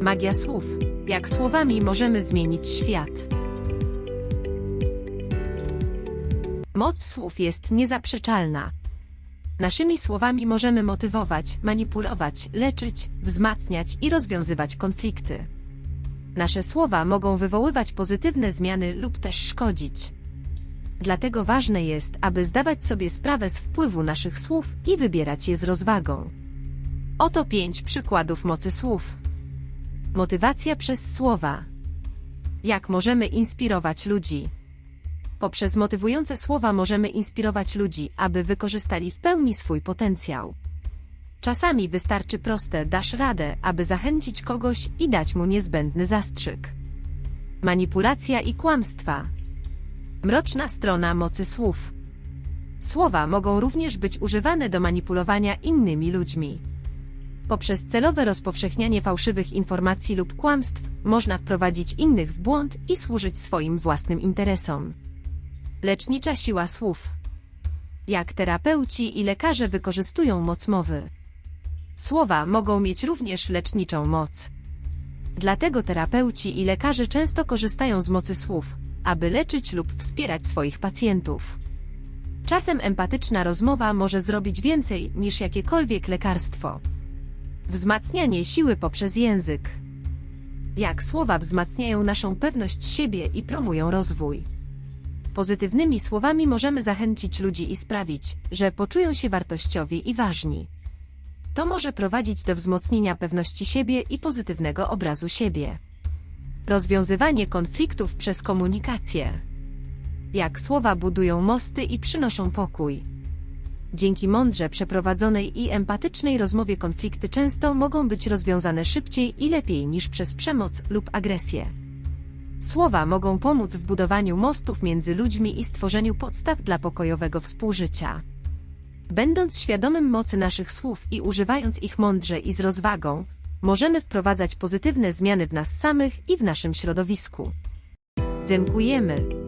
Magia słów. Jak słowami możemy zmienić świat. Moc słów jest niezaprzeczalna. Naszymi słowami możemy motywować, manipulować, leczyć, wzmacniać i rozwiązywać konflikty. Nasze słowa mogą wywoływać pozytywne zmiany lub też szkodzić. Dlatego ważne jest, aby zdawać sobie sprawę z wpływu naszych słów i wybierać je z rozwagą. Oto pięć przykładów mocy słów. Motywacja przez słowa. Jak możemy inspirować ludzi? Poprzez motywujące słowa możemy inspirować ludzi, aby wykorzystali w pełni swój potencjał. Czasami wystarczy proste dasz radę, aby zachęcić kogoś i dać mu niezbędny zastrzyk. Manipulacja i kłamstwa. Mroczna strona mocy słów. Słowa mogą również być używane do manipulowania innymi ludźmi. Poprzez celowe rozpowszechnianie fałszywych informacji lub kłamstw można wprowadzić innych w błąd i służyć swoim własnym interesom. Lecznicza siła słów. Jak terapeuci i lekarze wykorzystują moc mowy. Słowa mogą mieć również leczniczą moc. Dlatego terapeuci i lekarze często korzystają z mocy słów, aby leczyć lub wspierać swoich pacjentów. Czasem empatyczna rozmowa może zrobić więcej niż jakiekolwiek lekarstwo. Wzmacnianie siły poprzez język. Jak słowa wzmacniają naszą pewność siebie i promują rozwój. Pozytywnymi słowami możemy zachęcić ludzi i sprawić, że poczują się wartościowi i ważni. To może prowadzić do wzmocnienia pewności siebie i pozytywnego obrazu siebie. Rozwiązywanie konfliktów przez komunikację. Jak słowa budują mosty i przynoszą pokój. Dzięki mądrze przeprowadzonej i empatycznej rozmowie konflikty często mogą być rozwiązane szybciej i lepiej niż przez przemoc lub agresję. Słowa mogą pomóc w budowaniu mostów między ludźmi i stworzeniu podstaw dla pokojowego współżycia. Będąc świadomym mocy naszych słów i używając ich mądrze i z rozwagą, możemy wprowadzać pozytywne zmiany w nas samych i w naszym środowisku. Dziękujemy.